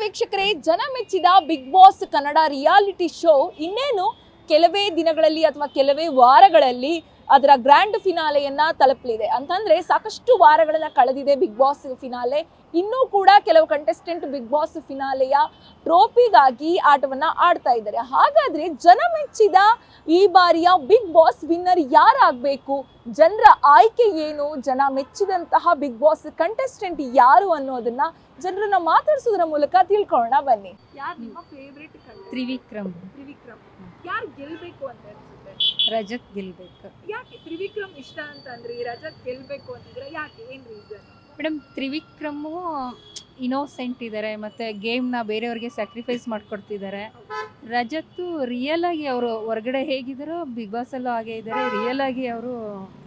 ವೀಕ್ಷಕರೇ ಜನ ಮೆಚ್ಚಿದ Big Boss Kannada reality show ಇನ್ನೇನು ಕೆಲವೇ ದಿನಗಳಲ್ಲಿ ಅಥವಾ ಕೆಲವೇ ವಾರಗಳಲ್ಲಿ ಅದರ ಗ್ರ್ಯಾಂಡ್ ಫಿನಾಲೆಯನ್ನ ತಲುಪಲಿದೆ. ಅಂತಂದ್ರೆ ಸಾಕಷ್ಟು ವಾರಗಳನ್ನ ಕಳೆದಿದೆ ಬಿಗ್ ಬಾಸ್ ಫಿನಾಲೆ ಇನ್ನೂ ಕೂಡ ಕೆಲವು ಕಂಟೆಸ್ಟೆಂಟ್ ಬಿಗ್ ಬಾಸ್ ಫಿನಾಲೆಯ ಟ್ರೋಫಿಗಾಗಿ ಆಟವನ್ನ ಆಡ್ತಾ ಇದ್ದಾರೆ. ಹಾಗಾದ್ರೆ ಜನ ಮೆಚ್ಚಿದ ಈ ಬಾರಿಯ ಬಿಗ್ ಬಾಸ್ ವಿನ್ನರ್ ಯಾರಾಗಬೇಕು? ಜನರ ಆಯ್ಕೆ ಏನು? ಜನ ಮೆಚ್ಚಿದಂತಹ ಬಿಗ್ ಬಾಸ್ ಕಂಟೆಸ್ಟೆಂಟ್ ಯಾರು ಅನ್ನೋದನ್ನ ಜನರನ್ನ ಮಾತಾಡಿಸೋದ್ರ ಮೂಲಕ ತಿಳ್ಕೊಳ್ಳೋಣ ಬನ್ನಿ. ಯಾರು ನಿಮ್ಮ ಫೇವ್ರೆಟ್ ತ್ರಿವಿಕ್ರಮ್. ತ್ರಿವಿಕ್ರಮ್. ಯಾರು ಗೆಲ್ಬೇಕು ಅಂತ? ರಜತ್ ಗೆಲ್ಬೇಕು. ಯಾಕೆ ತ್ರಿವಿಕ್ರಮ್ ಇಷ್ಟ ಅಂತ ಅಂದ್ರೆ ರಜತ್ ಗೆಲ್ಬೇಕು ಅಂತಿದ್ರೆ ಯಾಕೆ? ಏನ್ ರೀಸನ್ ಮೇಡಮ್ ತ್ರಿವಿಕ್ರಮು ಇನೋಸೆಂಟ್ ಇದ್ದಾರೆ ಮತ್ತೆ ಗೇಮ್ನ ಬೇರೆಯವ್ರಿಗೆ ಸ್ಯಾಕ್ರಿಫೈಸ್ ಮಾಡ್ಕೊಡ್ತಿದ್ದಾರೆ ರಜತ್ತು ರಿಯಲ್ ಆಗಿ ಅವರು ಹೊರಗಡೆ ಹೇಗಿದ್ದಾರೋ ಬಿಗ್ ಬಾಸ್ ಅಲ್ಲೂ ಹಾಗೆ ಇದ್ದಾರೆ ರಿಯಲ್ ಆಗಿ ಅವರು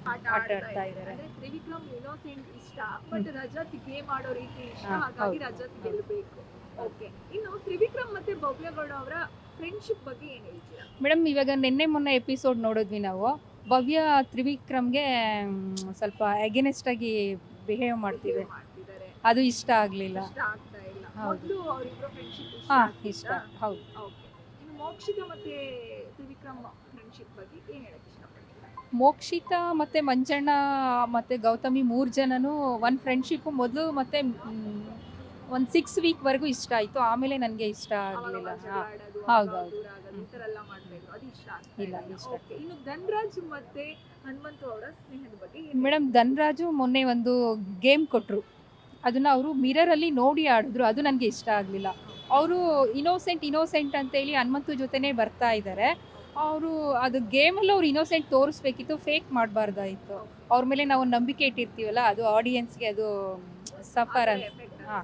ಆಟ ಆಟ ಆಡ್ತಾ ಇದ್ದಾರೆ. ಅಂದ್ರೆ ತ್ರಿವಿಕ್ರಮ್ ಇನ್ನೋಸೆಂಟ್ ಇಷ್ಟ ಬಟ್ ರಜತ್ ಗೇಮ್ ಆಡೋ ರೀತಿ ಇಷ್ಟ ಹಾಗಾಗಿ. ರಜತ್ ಗೆಲ್ಬೇಕು. ಓಕೆ ಇನ್ನು ತ್ರಿವಿಕ್ರಮ್ ಮತ್ತೆ ಭವ್ಯಗೌಡ ಅವರ ಫ್ರೆಂಡ್ಶಿಪ್ ಬಗ್ಗೆ ಏನ್ ಹೇಳ್ತೀರಾ? ಮೇಡಮ್ ಇವಾಗ ನಿನ್ನೆ ಮೊನ್ನೆ ಎಪಿಸೋಡ್ ನೋಡಿದ್ವಿ ನಾವು. ಭವ್ಯ ತ್ರಿವಿಕ್ರಮ್ಗೆ ಮ್, ಸ್ವಲ್ಪ ಅಗೇನೆಸ್ಟ್ ಆಗಿ ಬಿಹೇವ್ ಮಾಡ್ತಿದೆ. ಮಾಡ್ತಿದ್ದಾರೆ. ಅದು ಇಷ್ಟ ಆಗಲಿಲ್ಲ. ಇಷ್ಟ ಆಗ್ತಾ ಇಲ್ಲ. ಹೌದು. ಮೊದಲು ಅವರಿಬ್ಬರ ಫ್ರೆಂಡ್ಶಿಪ್ ಹಾ ಇಷ್ಟ. ಹೌದು. ಓಕೆ ಇನ್ನು ಮೋಕ್ಷಿತ ಮತ್ತೆ ತ್ರಿವಿಕ್ರಮ್ ಫ್ರೆಂಡ್ಶಿಪ್ ಬಗ್ಗೆ ಏನ್ ಹೇಳಕ್ ಇಷ್ಟಪಡ್ತೀರಾ? ಮೋಕ್ಷಿತಾ ಮತ್ತೆ ಮಂಜಣ್ಣ ಮತ್ತೆ ಗೌತಮಿ ಮೂರು ಜನನು ಒಂದು ಫ್ರೆಂಡ್ಶಿಪ್ ಮೊದಲು ಮತ್ತೆ ಒಂದು ಸಿಕ್ಸ್ ವೀಕ್ವರೆಗೂ ಇಷ್ಟ ಆಯಿತು. ಆಮೇಲೆ ನನಗೆ ಇಷ್ಟ ಆಗಲಿಲ್ಲ. ಹೌದೌದು ಇಲ್ಲ, ಇಷ್ಟ ಇನ್ನು ಧನ್ರಾಜ್ ಮತ್ತೆ ಹನುಮಂತು ಅವರ ಸ್ನೇಹದ ಬಗ್ಗೆ ಏನ್ ಮೇಡಮ್ ಧನ್ರಾಜು ಮೊನ್ನೆ ಒಂದು ಗೇಮ್ ಕೊಟ್ಟರು ಅದನ್ನು ಅವರು ಮಿರರಲ್ಲಿ ನೋಡಿ ಆಡಿದ್ರು. ಅದು ನನಗೆ ಇಷ್ಟ ಆಗಲಿಲ್ಲ. ಅವರು ಇನೋಸೆಂಟ್ ಇನೋಸೆಂಟ್ ಅಂತೇಳಿ ಹನುಮಂತು ಜೊತೆನೇ ಬರ್ತಾ ಇದ್ದಾರೆ ಅವರು ಅದು ಗೇಮಲ್ಲಿ ಅವ್ರು ಇನೋಸೆಂಟ್ ತೋರಿಸ್ಬೇಕಿತ್ತು. ಫೇಕ್ ಮಾಡಬಾರ್ದಾಯಿತು. ಅವ್ರ ಮೇಲೆ ನಾವು ನಂಬಿಕೆ ಇಟ್ಟಿರ್ತೀವಲ್ಲ ಅದು ಆಡಿಯನ್ಸ್ಗೆ ಅದು ಸಫರ್ ಅಂತ ಹಾ.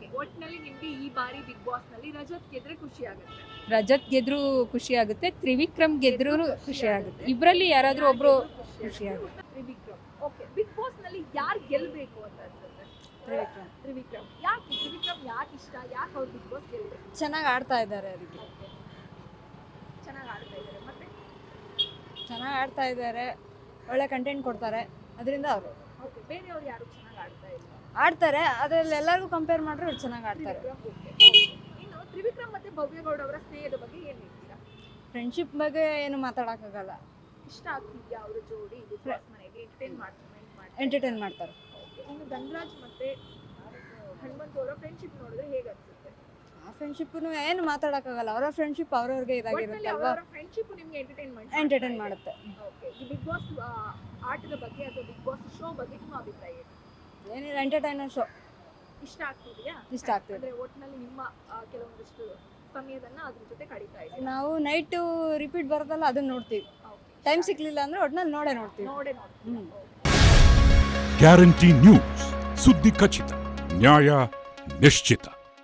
ಓಕೆ. ಒಟ್ನಲ್ಲಿ ನಿಮ್ಗೆ ಈ ಬಾರಿ ಬಿಗ್ ಬಾಸ್ನಲ್ಲಿ ರಜತ್ ಗೆದ್ರೆ ಖುಷಿ ಆಗುತ್ತೆ. ರಜತ್ ಗೆದ್ರು ಖುಷಿ ಆಗುತ್ತೆ ತ್ರಿವಿಕ್ರಮ್ ಗೆದ್ರು ಖುಷಿ ಆಗುತ್ತೆ. ಇಬ್ಬರಲ್ಲಿ ಯಾರಾದ್ರೂ ಒಬ್ರು ಖುಷಿ ಆಗುತ್ತೆ? ತ್ರಿವಿಕ್ರಮ್. ಓಕೆ. ಬಿಗ್ ಬಾಸ್ನಲ್ಲಿ ಯಾರು ಗೆಲ್ಬೇಕು ಅಂತ ಅನ್ಸುತ್ತೆ? ತ್ರಿವಿಕ್ರಮ್. ತ್ರಿವಿಕ್ರಮ್. ಯಾಕೆ? ತ್ರಿವಿಕ್ರಮ್ ಯಾಕೆ ಇಷ್ಟ? ಯಾಕೆ ಅವ್ರು ಬಿಗ್ ಬಾಸ್ ಗೆಲ್ಬೇಕು? ಚೆನ್ನಾಗಿ ಆಡ್ತಾ ಇದ್ದಾರೆ ಅದಕ್ಕೆ. ಚೆನ್ನಾಗಿ ಆಡ್ತಾ ಇದ್ದಾರೆ. ಮತ್ತೆ? ಚೆನ್ನಾಗಿ ಆಡ್ತಾ ಇದ್ದಾರೆ. ಒಳ್ಳೆ ಕಂಟೆಂಟ್ ಕೊಡ್ತಾರೆ. ಅದರಿಂದ ಅವರು. ಬೇರೆಯವ್ರು ಯಾರು ಚೆನ್ನಾಗಿ ಆಡ್ತಾ ಇಲ್ಲ? ಆಡ್ತಾರೆ ಅದ್ರಲ್ಲಿ ಎಲ್ಲರಿಗೂ ಕಂಪೇರ್ ಮಾಡಿದ್ರೆ ಅವ್ರು ಚೆನ್ನಾಗಿ ಆಡ್ತಾರೆ. ಇನ್ನು ತ್ರಿವಿಕ್ರಮ್ ಮತ್ತೆ ಭವ್ಯಗೌಡ ಅವರ ಸ್ನೇಹದ ಬಗ್ಗೆ ಏನು ಹೇಳ್ತೀರಾ? ಫ್ರೆಂಡ್ಶಿಪ್ ಬಗ್ಗೆ ಏನು ಮಾತಾಡೋಕ್ಕಾಗಲ್ಲ. ಇಷ್ಟ ಆಗ್ತಿದ್ಯಾ ಅವರ ಜೋಡಿ ಬಿಗ್ ಬಾಸ್ ಮನೆಗೆ ಎಂಟರ್ಟೈನ್ ಮಾಡ್ತಾರೆ? ಎಂಟರ್ಟೈನ್ ಮಾಡ್ತಾರೆ. ಇನ್ನು ಧನ್ರಾಜ್ ಮತ್ತೆ ಹನುಮಂತ್ ಅವರ ಫ್ರೆಂಡ್ಶಿಪ್ ನೋಡಿದ್ರೆ ಆ ಫ್ರೆಂಡ್ಶಿಪ್ಪು ಏನು ಮಾತಾಡೋಕ್ಕಾಗಲ್ಲ. ಅವರ ಫ್ರೆಂಡ್ಶಿಪ್ ಅವ್ರವ್ರಿಗೆ ಇದಾಗಿರುತ್ತೆ ಅಲ್ವಾ ಅವರ ಫ್ರೆಂಡ್ಶಿಪ್ ನಿಮಗೆ ಎಂಟರ್ಟೈನ್ಮೆಂಟ್ ಎಂಟರ್ಟೈನ್ ಮಾಡುತ್ತೆ. ಓಕೆ ಈ ಬಿಗ್ ಬಾಸ್ ಆಟದ ಬಗ್ಗೆ ಅಥವಾ ಬಿಗ್ ಬಾಸ್ ಶೋ ಬಗ್ಗೆ ನಿಮ್ಮ ಅಭಿಪ್ರಾಯ ಏನು? ಏನಿಲ್ಲ ಎಂಟರ್ಟೈನರ್ ಶೋ ಇಷ್ಟ ಆಗ್ತಿದೆಯಾ? ಇಷ್ಟ ಆಗ್ತಿದೆ. ಅಂದ್ರೆ ಒಟ್ಟಿನಲ್ಲಿ ನಿಮ್ಮ ಕೆಲವೊಂದಿಷ್ಟು ಸಮಯದನ್ನ ಅದ್ರ ಜೊತೆ ಕಳೀತಾ ಇದ್ದೀವಿ ನಾವು ನೈಟು ರಿಪೀಟ್ ಬರೋದಲ್ಲ ಅದನ್ನ ನೋಡ್ತೀವಿ. ಟೈಮ್ ಸಿಕ್ಲಿಲ್ಲ ಅಂದ್ರೆ ಒಟ್ನಲ್ಲಿ ನೋಡೇ ನೋಡ್ತೀವಿ. ನೋಡೇ ನೋಡ್ತೀವಿ. ಗ್ಯಾರಂಟಿ ನ್ಯೂಸ್ ಸುದ್ದಿ ಖಚಿತ ನ್ಯಾಯ ನಿಶ್ಚಿತ.